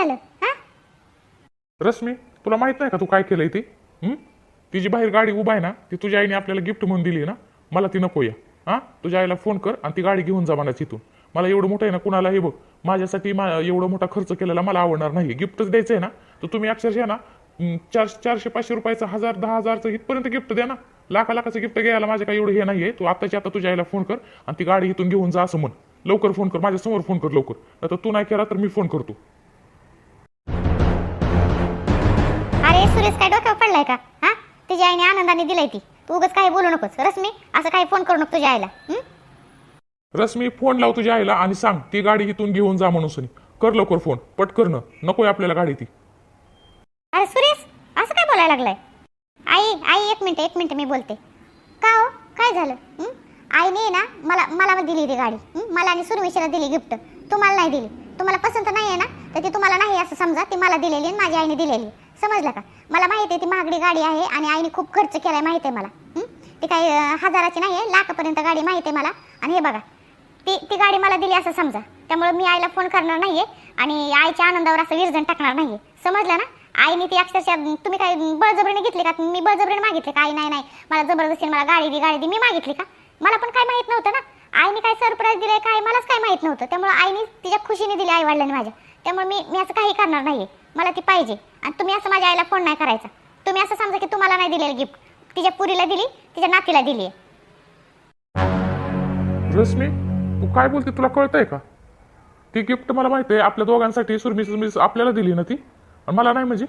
झालं? हा? रश्मी तुला माहीत नाही का तू काय केलंय ते? हं? ती बाहेर गाडी उभा आहे ना ती तुझ्या आईने आपल्याला गिफ्ट म्हणून दिली ना मला ती नको या. हा? तुझ्या आईला फोन कर आणि ती गाडी घेऊन जा मला तिथून. मला एवढं मोठं आहे ना कुणाला हे बघ. माझ्यासाठी मा मोठा खर्च केलेला मला आवडणार नाही. गिफ्टच द्यायचं आहे ना तर तुम्ही अक्षरशः ना हं, चार चारशे पाचशे रुपयाचं हजार दहा हजारचं इथपर्यंत गिफ्ट द्या ना. लाखा लाखाचं गिफ्ट घ्यायला माझ्या काही एवढं हे नाही आहे तू आताच्या आता तुझ्या आईला फोन कर आणि ती गाडी इथून घेऊन जा असं म्हण. लवकर फोन कर. माझ्यासमोर फोन कर लवकर. आता तू नाही केला तर मी फोन करतो. सुरेश काय डोक्यावर पडलाय का? हा? तुझ्या आईने आनंदाने दिलाय ती. तू उगाच काही बोलू नकोस. रश्मी असं काही फोन करू नको तुझ्या आईला. हं? रश्मी फोन लाव तुझ्या आईला आणि सांग ती गाडी इथून घेऊन जा म्हणून सनी. कर लवकर फोन पटकर न. नकोय आपल्याला गाडी ती. अरे सुरेश असं काय बोलायला लागलाय? आई आई एक मिनिट एक मिनिट मी बोलते. का हो? काय झालं? हं? आईने ना मला मला दिली ती गाडी. हं? मला आणि सुरवेशीला दिली गिफ्ट तुम्हाला नाही दिली. तुम्हाला पसंत नाही आहे ना? तर ती तुम्हाला नाही असं समजा. ती मला दिलेली आणि माझ्या आईने दिलेली. समजलं का? मला माहिती आहे ती महागडी गाडी आहे आणि आईने खूप खर्च केलाय माहिती आहे मला. ती काही हजाराची नाही आहे लाखापर्यंत गाडी माहिती आहे मला. आणि हे बघा ती ती गाडी मला दिली असं समजा. त्यामुळे मी आईला फोन करणार नाहीये आणि आईच्या आनंदावर असं विरजण टाकणार नाहीये. समजलं ना? आईने ती अक्षरशः तुम्ही काय बळजबरीने घेतली का? मी बळजबरीने मागितली का? आई नाही नाही. मला जबरदस्तीने मला गाडी दी गाडी दी. मी मागितली का? मला पण काय माहीत नव्हतं ना? आईने काय सरप्राईज दिलंय काय मलाच काय माहीत नव्हतं. त्यामुळे आईने तिच्या खुशीने दिली आई वडिलांनी माझ्या. त्यामुळे मी मी असं काही करणार नाहीये. मला ती पाहिजे. आणि तुम्ही असं माझ्या आईला फोन नाही करायचा. तुम्ही असं समजा की तुम्हाला नाही दिलेलं गिफ्ट तिच्या पुरीला दिली तिच्या नातीला दिली रश्मी तू काय बोलते? तुला कळतंय का? ती गिफ्ट मला माहिती आहे. आपल्या दोघांसाठी सुरमी सुरमी आपल्याला दिली ना ती? मला नाही म्हणजे?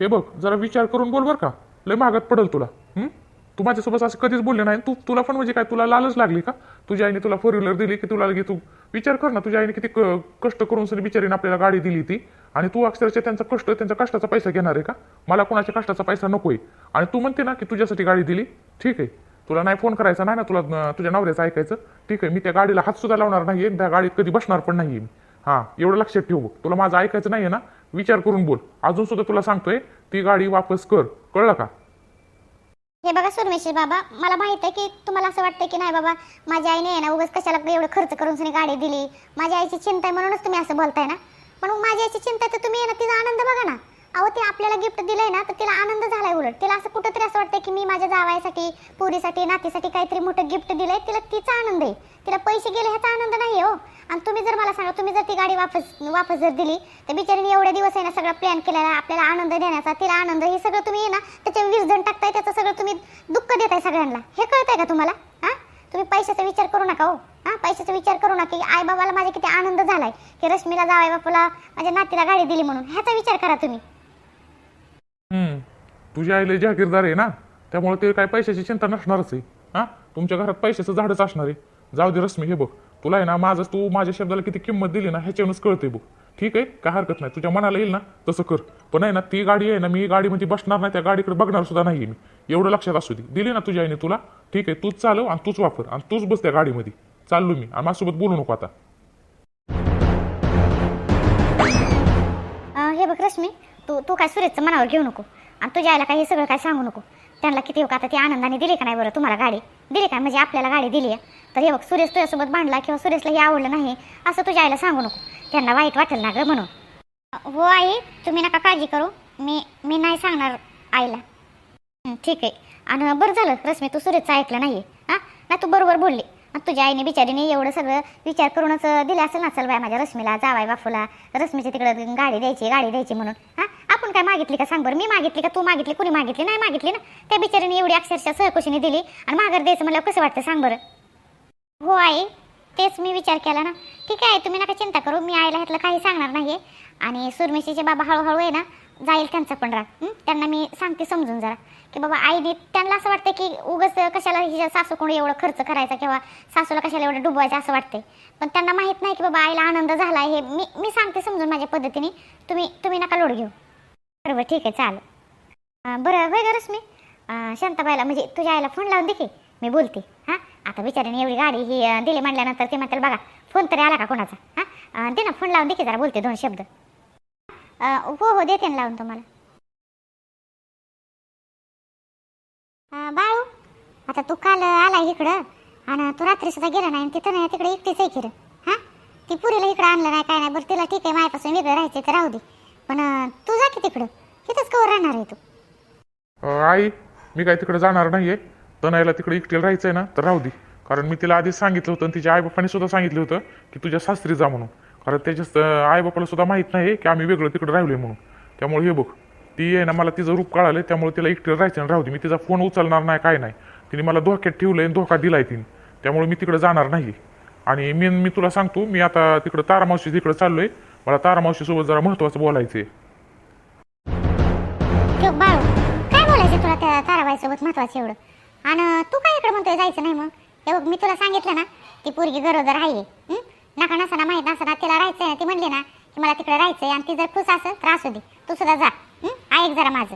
हे बघ जरा विचार करून बोल बरं का. लय मागत पडेल तुला. तू माझ्यासोबत असं कधीच बोलले नाही. तू तुला पण म्हणजे काय तुला लालच लागली का? तुझ्या आईने तुला फोर व्हीलर दिली की तुला लगे तू विचार कर ना. तुझ्या आईने किती कष्ट करून सनी बिचारीने आपल्याला गाडी दिली ती. आणि तू अक्षरशः त्यांचा कष्ट त्यांच्या कष्टाचा पैसा घेणार आहे का? मला कोणाच्या कष्टाचा पैसा नकोय. आणि तू म्हणते ना की तुझ्यासाठी गाडी दिली. ठीक आहे. तुला नाही फोन करायचा नाही ना तुला तुझ्या नवऱ्याचं ऐकायचं. ठीक आहे मी त्या गाडीला हात सुद्धा लावणार नाहीये. त्या गाडीत कधी बसणार पण नाहीये मी. हा एवढं लक्षात ठेव बघ. तुला माझं ऐकायचं नाहीये ना? विचार करून बोल. अजून सुद्धा तुला सांगतोय ती गाडी वापस कर. कळलं का? हे बघा सुरमेश्वर बाबा मला माहीत आहे की तुम्हाला असं वाटतं की नाही बाबा माझ्या आईने आहे ना उगाच कशाला एवढं खर्च करून सुनी गाडी दिली. माझ्या आईची चिंता आहे म्हणूनच तुम्ही असं बोलताय ना. पण मग माझ्या आईची चिंता आहे तर तुम्ही आहे ना तिचा आनंद बघा ना. अहो ते आपल्याला गिफ्ट दिलंय ना तर तिला आनंद झालाय उलट. तिला असं कुठंतरी असं वाटतं की मी माझ्या जावायसाठी पुरीसाठी नातीसाठी काहीतरी मोठं गिफ्ट दिलंय. तिला तिचा आनंद आहे. तिला पैसे गेले ह्याचा आनंद नाही हो. आणि तुम्ही जर मला सांगा तुम्ही जर ती गाडी वापस वापस जर दिली तर बिचारीने एवढे दिवस आहे ना सगळा प्लॅन केलेला आपल्याला आनंद देण्याचा तिला आनंद हे सगळं तुम्ही आहे ना त्याचे जण टाकताय त्याचं सगळं तुम्ही दुःख देताय सगळ्यांना. हे कळतंय का तुम्हाला? हां? तुम्ही पैशाचा विचार करू नका हो. हां? पैशाचा विचार करू नका की आई बाबाला माझ्या किती आनंद झालाय की रश्मीला जावाय बापूला माझ्या नातीला गाडी दिली म्हणून. ह्याचा विचार करा तुम्ही. तुझ्या आईला जागीरदार आहे ना? त्यामुळे ते काय पैशाची चिंता नसणारच आहे. हा? तुमच्या घरात पैशाचं झाडच असणार आहे. जाऊ दे रश्मी हे बघ. तुला आहे ना माझं तू माझ्या शब्दाला किती किंमत दिली ना ह्याच्यावरूनच कळते बघ. ठीक आहे? काय हरकत नाही. तुझ्या मनाला येईल ना तसं कर. पण आहे ना ती गाडी आहे ना मी गाडीमध्ये बसणार नाही त्या गाडीकडे बघणार सुद्धा नाही मी. एवढं लक्षात असू दे. दिली ना तुझ्या आईने तुला? ठीक आहे तूच चालव आणि तूच वापर आणि तूच बस त्या गाडीमध्ये. चाललो मी. आणि माझ्यासोबत बोलू नको आता. हे बघ रश्मी तू तू काय सुरेशचं मनावर घेऊ नको. आणि तुझ्या आईला काही हे सगळं काय सांगू नको. त्यांना किती हो का आता ती आनंदाने दिली का नाही बरं तुम्हाला गाडी? दिली का? म्हणजे आपल्याला गाडी दिली आहे. तर हे बघ सुरेश तुझ्यासोबत भांडला किंवा सुरेशला हे आवडलं नाही असं तुझ्या आईला सांगू नको. त्यांना वाईट वाटेल ना गं म्हणून. हो आई तुम्ही नका काळजी करू. मी मी नाही सांगणार आईला. ठीक आहे. आणि बरं झालं रश्मी तू सुरेशचं ऐकलं नाही हां? ना तू बरोबर बोलली. आणि तुझ्या आईने बिचारीने एवढं सगळं विचार करूनच दिलं असेल ना चल बाय माझ्या रश्मीला जावाय बापूला. रश्मीच्या तिकडं गाडी द्यायची गाडी द्यायची म्हणून. हां? काय मागितली का सांग बरं? मी मागितली का तू मागितली? कुणी मागितली? नाही मागितली ना. त्या बिचारीने एवढी अक्षरशः सहकुशीने दिली आणि माघार द्यायचं मला कसं वाटतं सांग बरं? हो आई तेच मी विचार केला ना. ठीक आहे तुम्ही नका चिंता करू. मी आईला ह्यातलं काही सांगणार नाही आणि सुरमेशीचे बाबा हळूहळू आहे ना जाईल त्यांचा पण राग. त्यांना मी सांगते समजून जरा. की बाबा आईने त्यांना असं वाटतं की उगस कशाला हिच्या सासूकडून एवढं खर्च करायचा किंवा सासूला कशाला एवढं डुबवायचं असं वाटतंय. पण त्यांना माहीत नाही की बाबा आईला आनंद झाला हे मी मी सांगते समजून माझ्या पद्धतीने. तुम्ही तुम्ही नका लोड घेऊ. बरोबर ठीक आहे चालेल. बरं होय गरज मी शांताबाईला म्हणजे तुझ्या आईला फोन लावून दे की मी बोलते हां? आता बिचारीने एवढी गाडी ही दिली म्हणल्यानंतर ते म्हणतील बघा फोन तरी आला का कोणाचा? हां? दे ना फोन लावून दे की जरा बोलते दोन शब्द. हो हो देते ना लावून तुम्हाला. बाळू आता तू काल आला इकडं आणि तू रात्री सुद्धा गेला नाही तिथं नाही तिकडे एकटीच आहे खिरं हां? ती पुरीला इकडं आणलं नाही काय नाही बरं तिला ठीक आहे माझ्यापासून वेगळं राहायचं तर राहू दे. पण तू जा की तिकडं. इथंच कवर राहणार आहे तू. आई मी काय तिकडे जाणार नाहीये. तनयाला तिकडे एकटीला राहायचंय ना तर राहू दे. कारण मी तिला आधीच सांगितलं होतं आणि तिच्या आईबापाने सुद्धा सांगितलं होतं की तुझ्या सासरी जा म्हणून. कारण त्याच्या आईबापाला सुद्धा माहीत नाही की आम्ही वेगळं तिकडे राहिलोय म्हणून. त्यामुळे हे बघ ती आहे ना मला तिचं रूप कळालं त्यामुळे तिला एकटीला राहायचं आणि राहू दे. मी तिचा फोन उचलणार नाही काय नाही. तिने मला धोक्यात ठेवलंय आणि धोका दिलाय तिने. त्यामुळे मी तिकडे जाणार नाही आणि मी मी तुला सांगतो मी आता तिकडं तारामावशी तिकडे चाललोय. मला तारामावशीसोबत जरा महत्त्वाचं बोलायचं आहे ठेव बाळू काय बोलायचं तुला त्या ताराबाईसोबत महत्वाचं एवढं? आणि तू काय इकडे म्हणतोय जायचं नाही मग? हे बघ मी तुला सांगितलं ना ती पोरगी गरोदर आहे हं? नका नसताना माहीत नसताना तिला राहायचंय ना ती म्हणली ना की मला तिकडे राहायचंय आणि ती जर खुश असेल तर असू दे. तू सुद्धा जा हं? ऐक जरा माझं.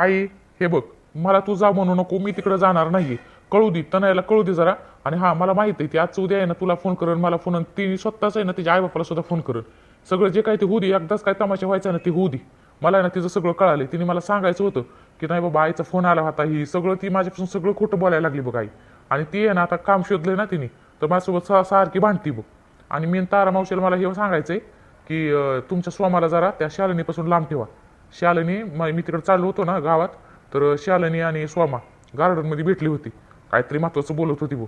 आई हे बघ मला तू जा म्हणू नको मी तिकडे जाणार नाही कळू दे तनयाला कळू दे जरा. आणि हा मला माहीत आहे ती आजचं उद्या आहे ना तुला फोन करेन मला फोन ती स्वतःच आहे ना तिच्या आईबापाला सुद्धा फोन करेन. सगळं जे काय ते होऊ दे एकदाच काय तमाशा व्हायचा ना ते होऊ दे. मला आहे ना तिचं सगळं कळालं. तिने मला सांगायचं होतं की नाही बाबा आईचा फोन आला होता ही. सगळं ती माझ्यापासून सगळं खोटं बोलायला लागली बघ आई. आणि ती आहे ना आता काम शोधलं ना तिने तर माझ्यासोबत सा सारखी भांडती बघ. आणि मी तारा मावशीला मला हे सांगायचंय की तुमच्या स्वामाला जरा त्या शालिनीपासून लांब ठेवा. शालिनी मी तिकडे चाललो होतो ना गावात तर शालिनी आणि स्वामा गार्डनमध्ये भेटली होती. काहीतरी महत्त्वाचं बोलत होती बघ.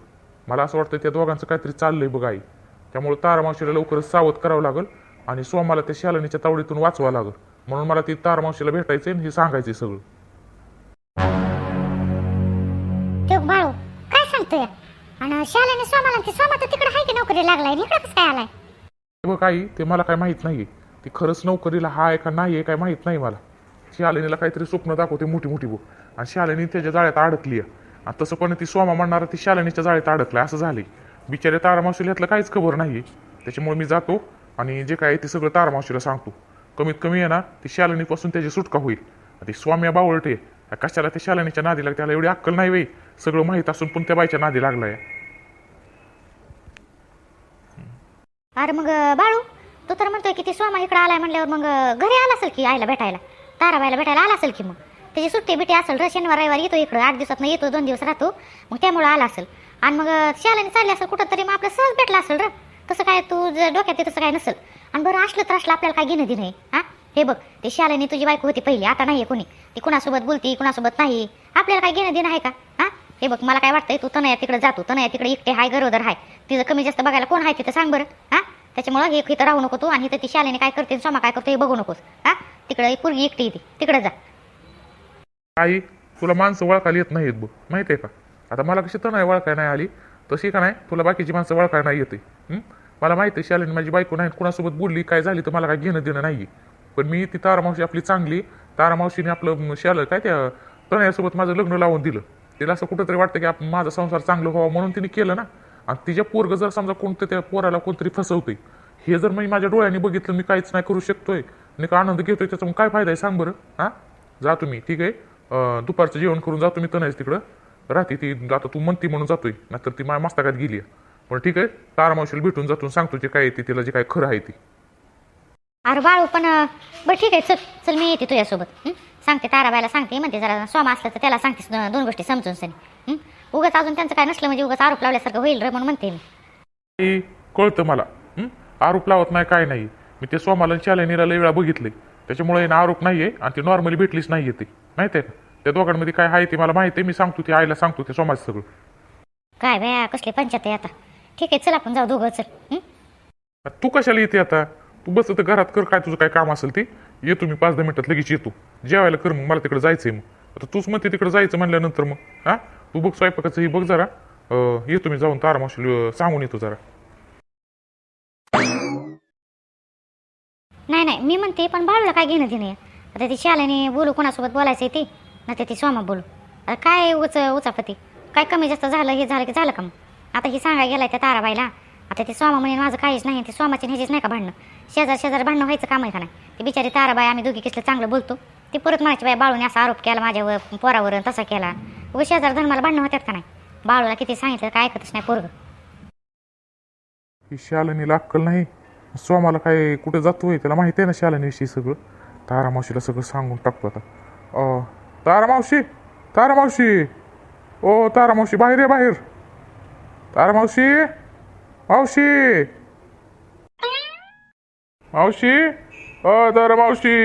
मला असं वाटतं त्या दोघांचं काहीतरी चाललंय बघ आई. त्यामुळे तारामावशीला लवकरच सावध करावं लागेल. आणि स्वामाला त्या शालिनीच्या तावडीतून वाचवावं लागेल. म्हणून मला ती तारामावशीला भेटायचंय आणि हे सांगायचंय सगळं. ठेव बाळू काय सांगतोय? आणि शाळेने सोमाला ती सोमा तर तिकडे आहे की नोकरी लागलाय इकडे कसं काय आलाय? हे बघ आई ते मला काय माहीत नाहीये. ती खरंच नोकरीला हा आहे का नाही काय माहीत नाही मला. शालिनीला काहीतरी स्वप्न दाखवते मोठी मोठी बघ. आणि शालिनी त्याच्या जाळ्यात अडकली आणि तसं पण ती सोमा म्हणणार ती शालिनीच्या जाळ्यात अडकलाय असं झालंय. बिचारे तारामावशीला यातलं काहीच खबर नाही त्याच्यामुळे मी जातो आणि जे काय ते सगळं तारामावशीला सांगतो. कमीत कमी आहे ना ती शालिनीपासून त्याची सुटका होईल. ती स्वाम्या बावळटे कशाला त्या शालिनीच्या नादी लागते? त्याला एवढी अक्कल नाही वेई सगळं माहीत असून पण त्या बाईच्या नादी लागलाय. अरे मग बाळू तू तर म्हणतोय की ती स्वामा इकडे आलाय म्हणल्यावर मग घरी आला असेल की आईला भेटायला? ताराबाईला भेटायला आला असेल की मग? त्याची सुट्टी बिटी असेल र शनिवार रविवार येतो इकडं. आठ दिवसात येतो दोन दिवस राहतो. मग त्यामुळे आला असेल. आणि मग शालाने चालले असेल कुठं तरी मग आपलं सहज भेटला असेल र. तसं काय तू जर डोक्यात आहे तसं काय नसेल. आणि बरं असलं तर असलं आपल्याला काय घेणं देणं आहे हा? हे बघ ते शालेने तुझी बायको होती पहिली आता नाहीये कोणी. ती कुणासोबत बोलती कुणासोबत नाही. आपल्याला काय घेणं देणं आहे का हा? हे बघ मला काय वाटतंय तू तनया तिकडे जातो तनया तिकडे एकटे हाय गरोदर हाय. तिचं कमी जास्त बघायला कोण आहे तिथं सांग बरं हा? त्याच्यामुळं हे इथं राहू नको तू आणि इथं ती शालेने काय करते सोमा काय करतो हे बघू नकोस हा? तिकडे पूर्वी एकटी येते तिकडे जा. आई तुला माणसं ओळखायला येत नाहीत बघ माहिती आहे का? आता मला कशी तनय नाही नाही आली तशी का नाही तुला बाकीची माणसं वळखाय नाही येते मला माहिती आहे शालिनी माझी बायको नाही कुणासोबत बोलली काय झाली तर मला काय घेणं देणं नाही पण मी ती तारामावशी आपली चांगली तारामावशीने आपलं शाल काय त्या तनयासोबत माझं लग्न लावून दिलं. तिला असं कुठंतरी वाटतं की आपण माझा संसार चांगलं व्हावा म्हणून तिने केलं ना. आणि तिच्या पोरग जर समजा कोणतं त्या पोराला कोणतरी फसवते हे जर मी माझ्या डोळ्याने बघितलं मी काहीच नाही करू शकतोय मी का आनंद घेतोय त्याचा मग काय फायदा आहे सांग बरं हां? जा तुम्ही ठीक आहे? दुपारचं जेवण करून जातो मी तनायच तिकडं. राहते ती आता तू म्हणती म्हणून जातोय नाहीतर ती माझ्या मस्तकात गेली आहे. पण ठीक आहे. तारामावशीला भेटून जातो आणि सांगतो जे काय आहे ते तिला जे काय खरं आहे ते. अरे बाळू पण अं, बरं ठीक आहे. चल चल मी येते तुझ्यासोबत. हं? सांगते ताराबाईला सांगते. म्हणते जरा सोमा असलं तर त्याला सांगतेस दोन दोन गोष्टी समजून सनी. हं? उगाच अजून त्यांचं काय नसलं म्हणजे उगाच आरोप लावल्यासारखं होईल रे म्हणून म्हणते मी. ते कळतं मला. हं? आरोप लावत नाही काय नाही. मी ते सोमाला शालिनीला लई वेळा बघितलंय त्याच्यामुळे ना आरोप नाहीये आणि ती नॉर्मली भेटलीच नाहीये ते. माहिती आहे का? त्या दोघांमध्ये काय आहे ते मला माहिती आहे. मी सांगतो ते आईला सांगतो ते सोमाचं सगळं. काय बया कसले पंचायत आहे आता? ठीक आहे चल आपण जाऊ दोघं चल? तू कशाला येते आता? तू बस तर घरात कर काय तुझं काय काम असेल ते. येतो मी पाच दहा मिनिटात लगेच येतो. जेवायला कर मग मला तिकडे जायचंय मग. आता तूच म्हणते तिकडे जायचं म्हणल्यानंतर मग हा? तू बघ स्वयंपाकाचं हे बघ जरा. येतो मी जाऊन तारामावशी सांगून येतो जरा. नाही नाही मी म्हणते पण बाळूला काय घेणं देणं आहे? आता ती शालेने बोलू कोणासोबत बोलायचं ते. ना ते ती सोमा बोलू. आता काय उच उचापती? काय कमी जास्त झालं हे झालं की झालं का मग? आता हे सांगा गेलाय त्या ताराबाईला. आता ते सोमा म्हणे माझं काहीच नाही ते सोमाची ह्याचीच नाही का भांडणं? शेजार शेजार भांडणं व्हायचं काम आहे का नाही? ते बिचारी ताराबाई आम्ही दोघी कसलं चांगलं बोलतो. ती परत म्हणायची बाई बाळूने असा आरोप केला माझ्यावर पोरावर आणि तसा केला. व शेजार धर्माला भांडणं होत्यात का नाही? बाळूला किती सांगितलं काय ऐकतच नाही पोरग. ही शालिनीला अक्कल नाही. स्वामाला काय कुठे जातोय त्याला माहिती आहे ना शालनीविषयी सगळं? तारामावशीला सगळं सांगून टाकतो आता. मावशी तारामावशी तारामावशी ओ तारामावशी बाहेर आहे बाहेर. तारामावशी मावशी? मावशी? अ दारा मावशी.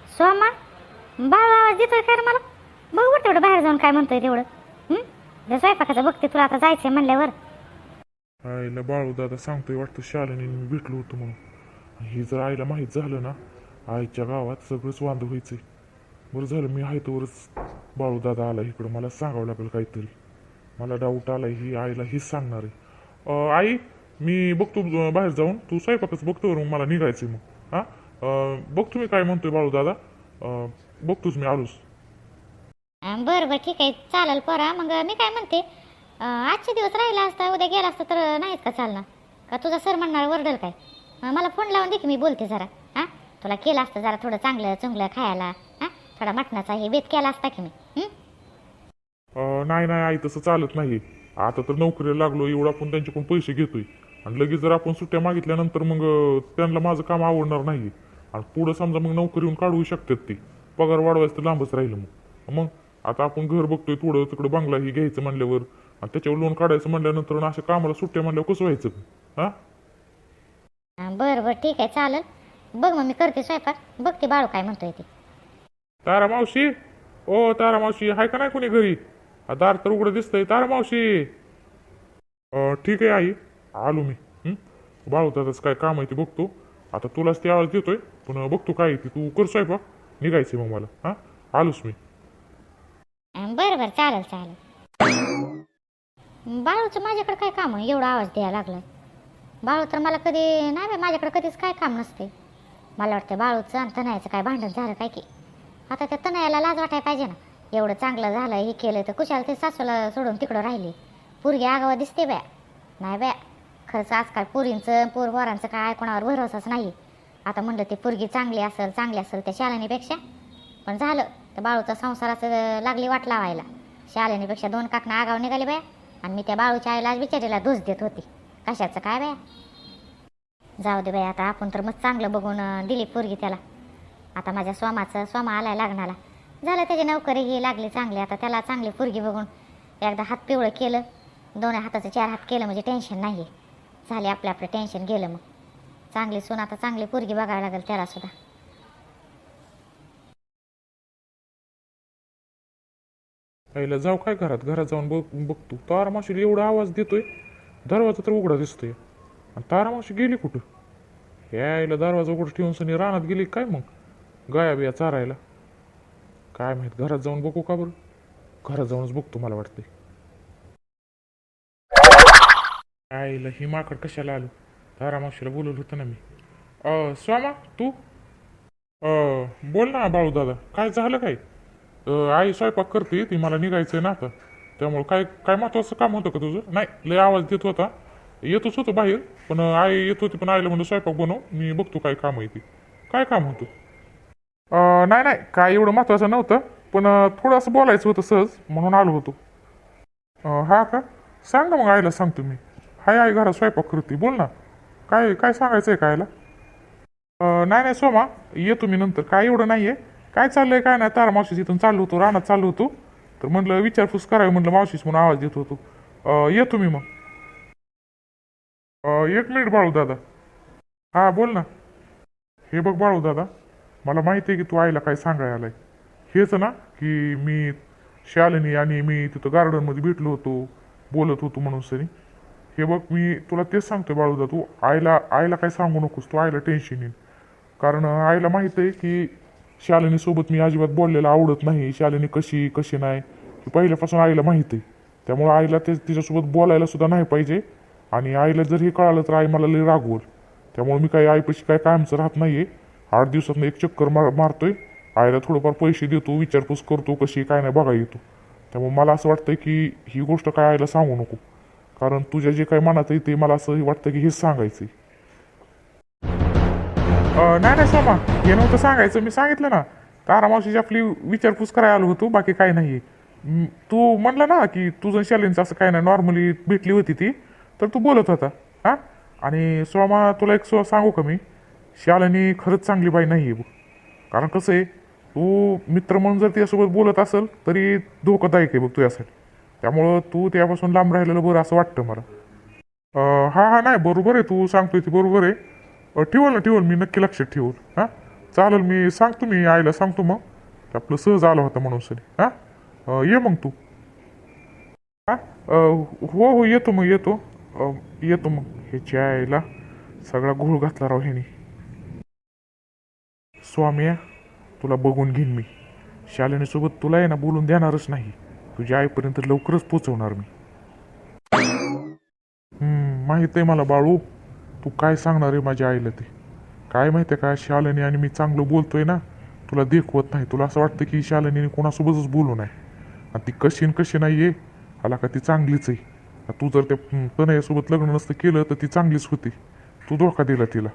सोमा बाळ आवाज देतोय काय रे मला बघ बरं तेवढं बाहेर जाऊन काय म्हणतोय तेवढं. हं? त्या स्वयंपाकाचं बघते तुला आता जायचंय म्हणल्यावर. आईला बाळू दादा सांगतोय वाटतं शालेने मी भेटलो होतो म्हणून. हे जर आईला माहीत झालं ना आईच्या गावात सगळंच वांद व्हायचंय. बरं झालं मी आहे तोवरच बाळूदादा आला इकडं. मला सांगावं लागेल काहीतरी. मला डाऊट आला ही आईला हीच सांगणार आहे. आई मी बघतो बाहेर जाऊन. तू स्वयंपाकच बघतो मग मला निघायचंय मग. हां? बघतो मी काय म्हणतोय बाळूदादा. बघतोच मी आलोच. बरं बरं ठीक आहे. चालेल परा. मग मी काय म्हणते आजचे दिवस राहिला असता उद्या गेला असता तर नाहीत का चालणार? का तुझा सर म्हणणार वरडल काय? मला फोन लावून दे की मी बोलते जरा. हां? तुला केलं असतं जरा थोडं चांगलं चुंगलं खायला. थोडा मटणाचा हे बेत केला असता की मी नाही नाही आई तसं चालत नाही आता तर नोकरीला लागलो एवढं आपण त्यांच्याकडून पैसे घेतोय. आणि लगेच जर आपण सुट्ट्या मागितल्यानंतर मग त्यांना माझं काम आवडणार नाही आणि पुढं समजा मग नोकरीहून काढू शकतात ती. पगार वाढवायचं तर लांबच राहिलं मग. मग आता आपण घर बघतोय थोडं तिकडं बंगला ही घ्यायचं म्हणल्यावर आणि त्याच्यावर लोन काढायचं म्हणल्यानंतर अशा कामाला सुट्ट्या म्हणल्यावर कसं व्हायचं? हां? हां बरं बरं ठीक आहे चालेल. बघ मग मी करते स्वयंपाक. बघते बाळू काय म्हणतोय ते. तारा मावशी? ओ तारा मावशी आहे का नाही कोणी घरी? दार तर उघडं दिसतंय तारा मावशी. ठीक आहे आई आलो मी. बाळू दादाच काय काम आहे ते बघतो. आता तुलाच ते आवाज देतोय पण बघतो काय आहे ते. तू कर स्वयंपाक निघायचंय मग मला. हां? आलोच मी. बरं बरं चालेल चालेल. बाळूचं माझ्याकडे काय काम आहे? एवढा आवाज द्यायला लागलाय. बाळू तर मला कधी नाही माझ्याकडे कधीच काय काम नसते मला वाटतं बाळूचं आणि तनयाचं काय भांडण झालं काय की. आता त्या तनयाला लाज वाटायला पाहिजे ना. एवढं चांगलं झालं हे केलं तर कुशाल ते सासूला सोडून तिकडं राहिली. पोरगी आगावा दिसते बया. नाही बया खरंच आजकाल पोरींचं पोर पोरांचं काय कोणावर भरोसाच नाही आता म्हणलं ते पोरगी चांगली असेल चांगली असेल त्या शालिनीपेक्षा. पण झालं तर बाळूचा संसाराचं लागली वाट लावायला. शालिनीपेक्षा दोन काकणं आगाव निघाले बाया. आणि मी त्या बाळूच्या आईला बिचारीला दोष देत होती. कशाचं काय बाया? जाऊ दे बाई आता आपण तर मग चांगलं बघून दिली पोरगी त्याला. आता माझ्या स्वामाचं स्वामा आलाय लागणाला झालं त्याची नोकरी ही लागली चांगली. आता त्याला चांगली पुरगी बघून एकदा हात पिवळं केलं. दोन हाताचं चार हात केलं म्हणजे टेन्शन नाही झाले आपलं आपलं टेन्शन गेलं मग. चांगली सून आता चांगली पुरगी बघायला लागेल त्याला सुद्धा. पहिलं जाऊ काय घरात? घरात जाऊन बघ बघतो. तारा एवढा आवाज देतोय दरवाजा तर उघडा दिसतोय. आणि तारामाशी गेली कुठं? यायला दरवाजा उघडं ठेवून सनी रानात गेली काय मग? गाया बिया चारायला. काय माहीत घरात जाऊन बघू का बरं? घरात जाऊनच बघतो मला वाटते आईला ही माकड कशाला आलो? तारामावशीला बोलवलं होतं ना मी. अ स्वामा तू? अ बोल ना बाळू दादा काय झालं काय? आई स्वयंपाक करते ती मला निघायचंय ना आता. त्यामुळे काय काय महत्वाचं काम होतं का तुझं? नाही लय आवाज देत होता. येतोच होतं बाहेर पण आई येत होती पण आईला म्हणलं स्वयंपाक बनव मी बघतो काय काम आहे ते. काय काम होतं? नाही नाही काय एवढं महत्वाचं नव्हतं पण थोडंसं बोलायचं होतं सहज म्हणून आलो होतो. हा का? सांग ना मग आईला सांगतो मी. हाय आई घरात स्वयंपाक करते बोल ना. काय काय सांगायचं आहे कायला नाही नाही सोमा येतो मी नंतर. काय एवढं नाही आहे काय चाललंय काय नाही तारा मावशीच इथून चालू होतो रानात चालू होतो. तर म्हटलं विचारपूस करावी म्हटलं मावशीच म्हणून आवाज देत होतो. येतो मी मग. एक मिनिट बाळू दादा. हा बोल ना. हे बघ बाळू दादा. मला माहिती आहे की तू आईला काय सांगायला आलाय. हेच ना की मी शालिनी आणि मी तिथं गार्डनमध्ये भेटलो होतो बोलत होतो म्हणून सरी हे बघ मी तुला तेच सांगतोय बाळूदा तू आईला आईला काय सांगू नकोस तू आईला टेन्शन येईल. कारण आईला माहीत आहे की शालिनी सोबत मी अजिबात बोललेलं आवडत नाही शालिनी कशी कशी नाही हे पहिल्यापासून आईला माहीत आहे. त्यामुळे आईला ते तिच्यासोबत बोलायला सुद्धा नाही पाहिजे. आणि आईला जर हे कळालं तर आई मला लई रागवल. त्यामुळे मी काही आईपाशी काय कायमचं राहत नाही आहे आठ दिवसात एक चक्कर मार मारतोय. आईला थोडंफार पैसे देतो विचारपूस करतो कशी काय नाही बघा येतो. त्यामुळे मला असं वाटतंय की ही गोष्ट काय आईला सांगू नको. कारण तुझ्या जे काय मनात आहे ते मला असं वाटतं की हेच सांगायचंय. नाही नाही सोमा हे नव्हतं सांगायचं. मी सांगितलं ना तारामावशीची आपली विचारपूस करायला आलो होतो बाकी काही नाही तू म्हणला ना की तुझं शालींचं असं काय नाही नॉर्मली भेटली होती ती तर तू बोलत होता. हां? आणि सोमा तुला एक सो सांगू का मी? शालिनी खरंच चांगली बाई नाही आहे बघ. कारण कसं आहे तू मित्र म्हणून जर तिच्यासोबत बोलत असेल तरी धोकादायक आहे बघ तुझ्यासाठी. त्यामुळं तू त्यापासून लांब राहिलेलं बरं असं वाटतं मला. हां हा हा नाही बरोबर आहे तू सांगतोय ती बरोबर आहे. ठेवल ना ठेवल मी नक्की लक्षात ठेवल. हां? चालेल मी सांगतो मी आईला सांगतो मग. आपलं सहज आलं होतं म्हणून सरी हां? ये मग तू. हां? हो हो येतो मग येतो. येतो मग. ह्याच्या आईला सगळा घोळ घातला राव ह्यानी. स्वामी तुला बघून घेईन मी. शालिनीसोबत तुला आहे ना बोलून देणारच नाही. तुझ्या आईपर्यंत लवकरच पोचवणार मी. माहीत माहीत आहे मला बाळू. तू काय सांगणार आहे माझ्या आईला ते? काय माहिती आहे का शालिनी आणि मी चांगलं बोलतोय ना? तुला देखवत नाही. तुला असं वाटतं की शालिनीने कोणासोबतच बोलू नये. आणि ती कशी न कशी नाही आहे आला का ती चांगलीच आहे. तू जर त्या तनयासोबत लग्न नसतं केलं तर ती चांगलीच होती. तू धोका दिला तिला.